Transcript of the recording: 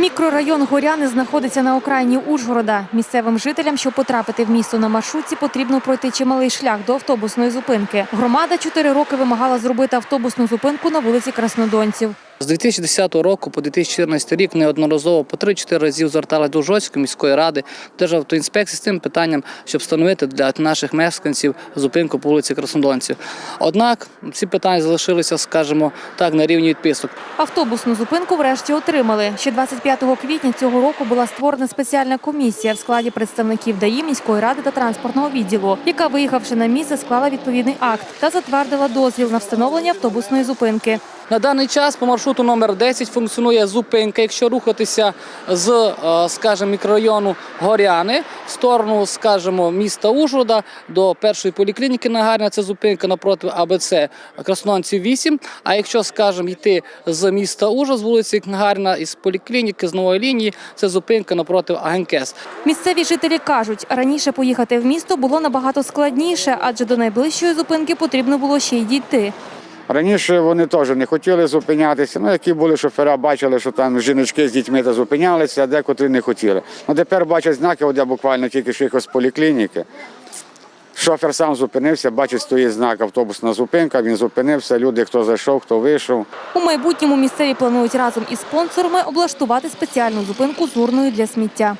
Мікрорайон Горяни знаходиться на окраїні Ужгорода. Місцевим жителям, щоб потрапити в місто на маршрутці, потрібно пройти чималий шлях до автобусної зупинки. Громада чотири роки вимагала зробити автобусну зупинку на вулиці Краснодонців. З 2010 року по 2014 рік неодноразово по 3-4 разів зверталася до Ужгородської міської ради, Державтоінспекції з цим питанням, щоб встановити для наших мешканців зупинку по вулиці Краснодонців. Однак ці питання залишилися, скажімо так, на рівні відписок. Автобусну зупинку врешті отримали. Ще 25 квітня цього року була створена спеціальна комісія в складі представників ДАІ, міської ради та транспортного відділу, яка, виїхавши на місце, склала відповідний акт та затвердила дозвіл на встановлення автобусної зупинки. На даний час по маршруту номер 10 функціонує зупинка. Якщо рухатися з, е, скажімо, мікрорайону Горяни в сторону, скажімо, міста Ужгорода до першої поліклініки Нагарня, це зупинка напроти АБЦ Краснонців 8. А якщо, скажімо, йти з міста Ужгород, з вулиці Нагарна із поліклініки з нової лінії, це зупинка напроти Агенкес. Місцеві жителі кажуть, раніше поїхати в місто було набагато складніше, адже до найближчої зупинки потрібно було ще й дійти. Раніше вони теж не хотіли зупинятися. Ну, які були шофера, бачили, що там жіночки з дітьми та зупинялися, а декотрі не хотіли. Ну тепер бачать знаки, от я буквально тільки що їхав з поліклініки. Шофер сам зупинився, бачить, стоїть знак автобусна зупинка. Він зупинився. Люди, хто зайшов, хто вийшов. У майбутньому місцеві планують разом із спонсорами облаштувати спеціальну зупинку з урною для сміття.